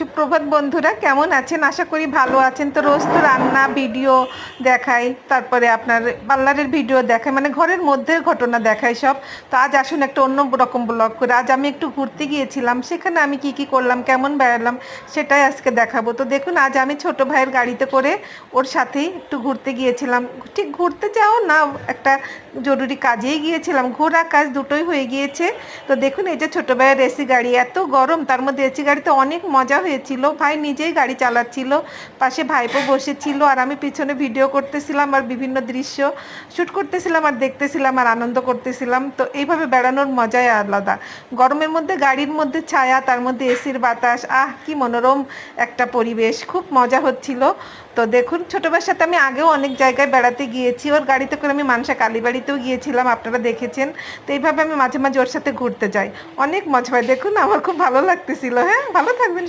সুপ্রভাত বন্ধুরা, কেমন আছেন? আশা করি ভালো আছেন। তো রোজ তো রান্না, ভিডিও দেখাই, তারপরে আপনার পার্লারের ভিডিও দেখাই মানে ঘরের মধ্যে ঘটনা দেখাই সব। তো আজ আসুন একটা অন্য রকম ব্লগ করে। আজ আমি একটু ঘুরতে গিয়েছিলাম, সেখানে আমি কি কি করলাম, কেমন বেড়ালাম সেটাই আজকে দেখাবো। তো দেখুন, আজ আমি ছোট ভাইয়ের গাড়িতে করে ওর সাথেই একটু ঘুরতে গিয়েছিলাম। ঠিক ঘুরতে যাও না, একটা জরুরি কাজেই গিয়েছিলাম। ঘোরা কাজ দুটোই হয়ে গিয়েছে। তো দেখুন, এই যে ছোট ভাইয়ের এসি গাড়ি, এত গরম, তার মধ্যে এসি গাড়িতে অনেক মজা হয়েছিল, ভাই নিজেই গাড়ি চালাচ্ছিল, পাশে ভাইপো বসেছিল আর আমি পিছনে ভিডিও করতেছিলাম আর বিভিন্ন দৃশ্য শ্যুট করতেছিলাম আর দেখতেছিলাম আর আনন্দ করতেছিলাম। তো এইভাবে বেড়ানোর মজাই আলাদা। গরমের মধ্যে গাড়ির মধ্যে ছায়া, তার মধ্যে এসির বাতাস, আহ, কি মনোরম একটা পরিবেশ। খুব মজা হচ্ছিল। তো দেখুন ছোট ভাইয়ের সাথে আমি আগেও অনেক জায়গায় বেড়াতে গিয়েছি। ওর গাড়িতে করে আমি মানসা কালীবাড়িতেও গিয়েছিলাম, আপনারা দেখেছেন। তো এইভাবে আমি মাঝে মাঝে ওর সাথে ঘুরতে যাই। অনেক মজা হয়। দেখুন, আমার খুব ভালো লাগতেছিল। হ্যাঁ ভালো থাকবেন